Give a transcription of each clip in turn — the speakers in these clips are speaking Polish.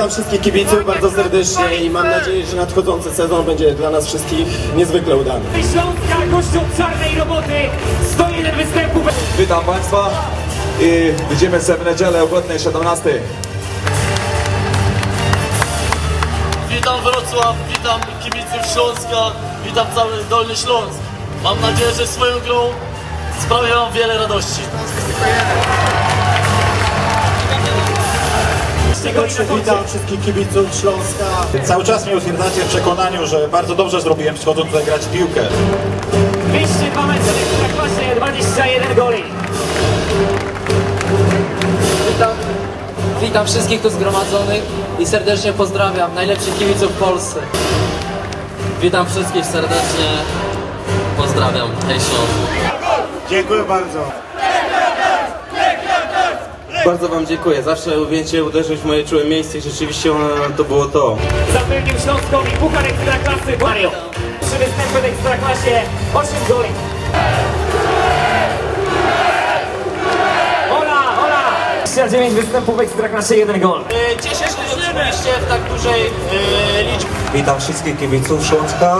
Witam wszystkich kibiców bardzo serdecznie i mam nadzieję, że nadchodzący sezon będzie dla nas wszystkich niezwykle udany. Śląska gością czarnej roboty 101 występów Witam Państwa i widzimy się w niedzielę o godnej 17. Witam Wrocław, witam kibiców Śląska, witam cały Dolny Śląsk. Mam nadzieję, że swoją grą sprawię wam wiele radości. Witam wszystkich kibiców Śląska. Cały czas mnie utwierdzacie w przekonaniu, że bardzo dobrze zrobiłem przychodząc tutaj grać w piłkę. 202 mecze w Ekstraklasie, 21 goli. Witam, witam wszystkich tu zgromadzonych i serdecznie pozdrawiam najlepszych kibiców w Polsce. Witam wszystkich serdecznie, pozdrawiam, hej Śląsk. Dziękuję bardzo. Bardzo Wam dziękuję. Zawsze umiecie uderzyć w moje czułe miejsce i rzeczywiście e, to było to. Zapewnił Śląskowi Puchar Ekstraklasy Mario. Trzy występy w Ekstraklasie, 8 goli. Ola, ola! 29 występów w Ekstraklasie, 1 gol. Cieszę się, że w tak dużej liczbie. Witam wszystkich kibiców Śląska.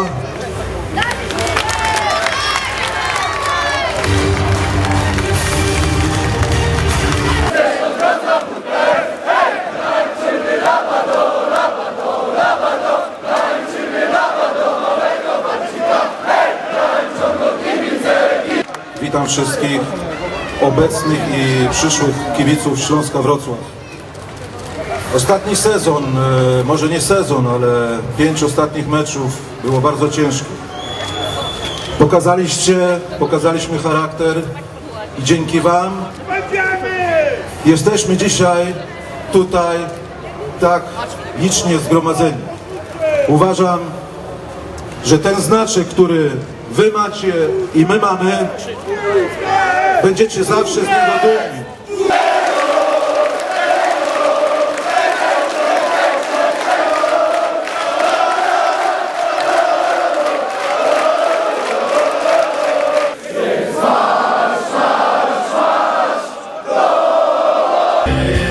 Witam wszystkich obecnych i przyszłych kibiców Śląska Wrocław. Ostatni sezon, e, może nie sezon, ale pięć ostatnich meczów było bardzo ciężkich. Pokazaliście, pokazaliśmy charakter i dzięki Wam jesteśmy dzisiaj tutaj tak licznie zgromadzeni. Uważam, że ten znaczek, który wy macie i my mamy, będziecie zawsze z niego dumni. Yeah.